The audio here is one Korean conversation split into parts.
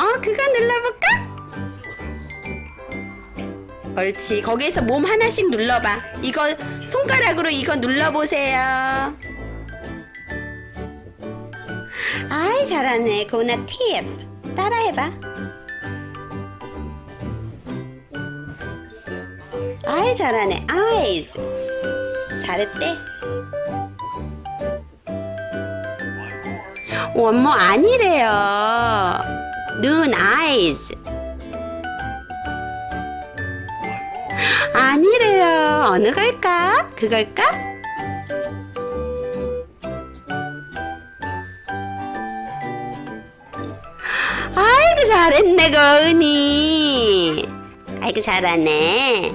어, 그거 눌러볼까? 옳지. 거기에서 몸 하나씩 눌러봐. 이거 손가락으로 이거 눌러보세요. 아이, 잘하네. 고나 팁. 따라해봐. 아이, 잘하네. eyes. 잘했대. 원모 아니래요. 눈 eyes. 아니래요. 어느 걸까? 그걸까? 아이고 잘했네 거은이. 아이고 잘하네.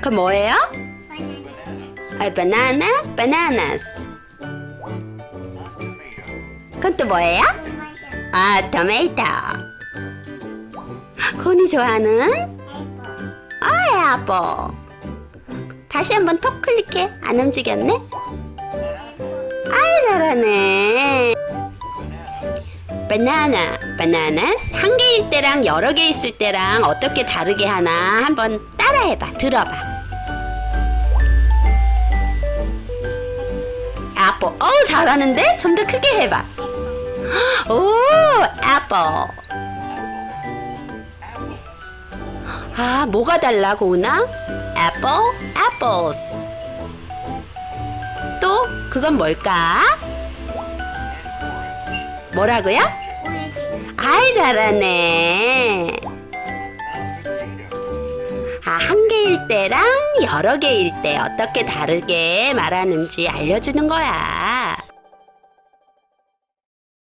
그 뭐예요? 아, 바나나, 바나나스. 그건 또 뭐예요? 아, 토마토. 건이 좋아하는? 아, 애플. 다시 한번 턱 클릭해. 안 움직였네? 아이, 잘하네. 바나나, 바나나스. 한 개일 때랑 여러 개 있을 때랑 어떻게 다르게 하나 한번 따라해봐. 들어봐. 애플. 어우, 잘하는데? 좀 더 크게 해봐. 오, 애플. 아, 뭐가 달라, 고은아? 애플, apples. 또, 그건 뭘까? 뭐라고요? 아이, 잘하네. 아, 한 개일 때랑 여러 개일 때 어떻게 다르게 말하는지 알려주는 거야.